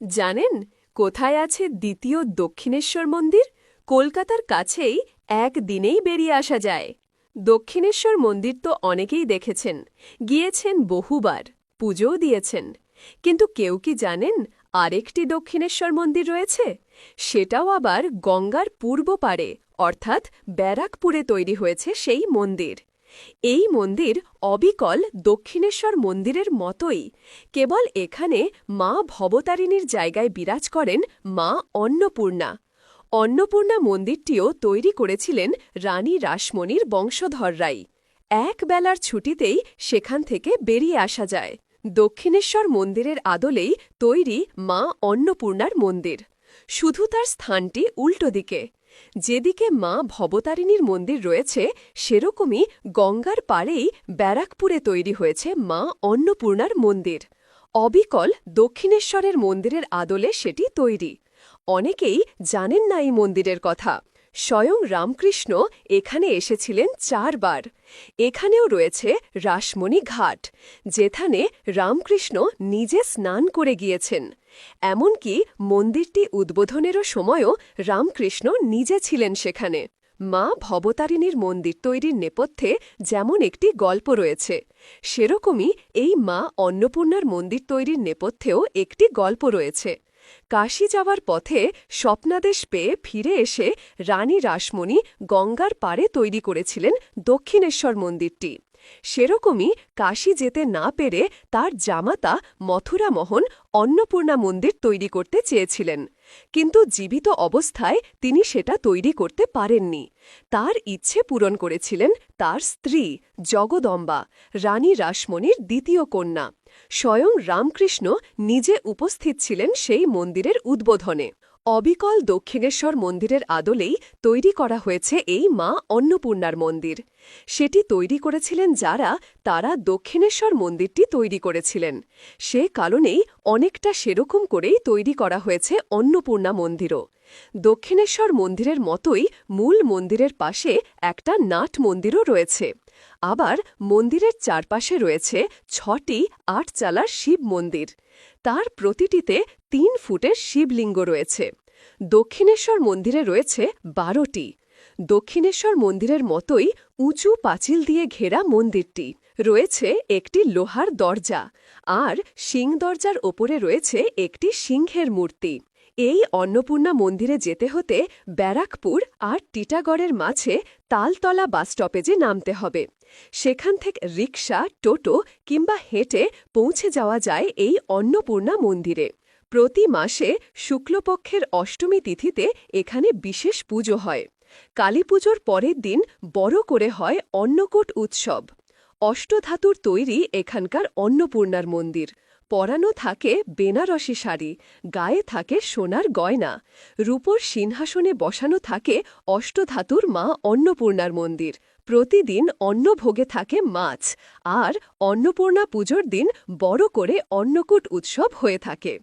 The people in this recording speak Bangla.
জানেন, কোথায় আছে দ্বিতীয় দক্ষিণেশ্বর মন্দির? কলকাতার কাছেই এক দিনেই বেরিয়ে আসা যায়। দক্ষিণেশ্বর মন্দির তো অনেকেই দেখেছেন, গিয়েছেন বহুবার, পুজোও দিয়েছেন। কিন্তু কেউ কি জানেন আরেকটি দক্ষিণেশ্বর মন্দির রয়েছে? সেটাও আবার গঙ্গার পূর্ব পারে অর্থাৎ ব্যারাকপুরে তৈরি হয়েছে সেই মন্দির। এই মন্দির অবিকল দক্ষিণেশ্বর মন্দিরের মতোই, কেবল এখানে মা ভবতারিণীর জায়গায় বিরাজ করেন মা অন্নপূর্ণা। অন্নপূর্ণা মন্দিরটিও তৈরি করেছিলেন রানী রাসমণির বংশধররাই। এক বেলার ছুটিতেই সেখান থেকে বেরিয়ে আসা যায়। দক্ষিণেশ্বর মন্দিরের আদলেই তৈরি মা অন্নপূর্ণার মন্দির। শুধু তার স্থানটি উল্টো দিকে। যেদিকে মা ভবতারিণীর মন্দির রয়েছে, সেরকমই গঙ্গার পাড়েই ব্যারাকপুরে তৈরি হয়েছে মা অন্নপূর্ণার মন্দির। অবিকল দক্ষিণেশ্বরের মন্দিরের আদলে সেটি তৈরি। অনেকেই জানেন না এই মন্দিরের কথা। স্বয়ং রামকৃষ্ণ এখানে এসেছিলেন চারবার। এখানেও রয়েছে রাসমণি ঘাট, যেখানে রামকৃষ্ণ নিজে স্নান করে গিয়েছেন। এমনকি মন্দিরটি উদ্বোধনেরও সময়ও রামকৃষ্ণ নিজে ছিলেন সেখানে। মা ভবতারিণীর মন্দির তৈরির নেপথ্যে যেমন একটি গল্প রয়েছে, সেরকমই এই মা অন্নপূর্ণার মন্দির তৈরির নেপথ্যেও একটি গল্প রয়েছে। কাশী যাওয়ার পথে স্বপ্নাদেশ পেয়ে ফিরে এসে রানী রাসমণি গঙ্গার পাড়ে তৈরি করেছিলেন দক্ষিণেশ্বর মন্দিরটি। সেরকমই কাশী যেতে না পেরে তার জামাতা মথুরামোহন অন্নপূর্ণা মন্দির তৈরি করতে চেয়েছিলেন। কিন্তু জীবিত অবস্থায় তিনি সেটা তৈরি করতে পারেননি। তার ইচ্ছে পূরণ করেছিলেন তার স্ত্রী জগদম্বা, রানী রাসমণির দ্বিতীয় কন্যা। স্বয়ং রামকৃষ্ণ নিজে উপস্থিত ছিলেন সেই মন্দিরের উদ্বোধনে। অবিকল দক্ষিণেশ্বর মন্দিরের আদলেই তৈরি করা হয়েছে এই মা অন্নপূর্ণার মন্দির। সেটি তৈরি করেছিলেন যারা তারা দক্ষিণেশ্বর মন্দিরটি তৈরি করেছিলেন। সে কারণেই অনেকটা সেরকম করেই তৈরি করা হয়েছে অন্নপূর্ণা মন্দিরও। দক্ষিণেশ্বর মন্দিরের মতোই মূল মন্দিরের পাশে একটা নাট মন্দিরও রয়েছে। আবার মন্দিরের চারপাশে রয়েছে ছটি আটচালার শিব মন্দির। তার প্রতিটিতে তিন ফুটের শিবলিঙ্গ রয়েছে। দক্ষিণেশ্বর মন্দিরে রয়েছে বারোটি। দক্ষিণেশ্বর মন্দিরের মতোই উঁচু পাঁচিল দিয়ে ঘেরা মন্দিরটি। রয়েছে একটি লোহার দরজা। আর সিং দরজার ওপরে রয়েছে একটি সিংহের মূর্তি। এই অন্নপূর্ণা মন্দিরে যেতে হতে ব্যারাকপুর আর টিটাগড়ের মাঝে তালতলা বাস স্টপেজে নামতে হবে। সেখান থেকে রিকশা, টোটো কিংবা হেঁটে পৌঁছে যাওয়া যায় এই অন্নপূর্ণা মন্দিরে। প্রতি মাসে শুক্লপক্ষের অষ্টমী তিথিতে এখানে বিশেষ পুজো হয়। কালীপুজোর পরের দিন বড় করে হয় অন্নকূট উৎসব। অষ্টধাতুর তৈরি এখানকার অন্নপূর্ণার মন্দির। পরানো থাকে বেনারসি শাড়ি, গায়ে থাকে সোনার গয়না, রূপর সিংহাসনে বসানো থাকে অষ্টধাতুর মা অন্নপূর্ণার মন্দির। প্রতিদিন অন্নভোগে থাকে মাছ, আর অন্নপূর্ণা পুজোর দিন বড় করে অন্নকূট উৎসব হয়ে থাকে।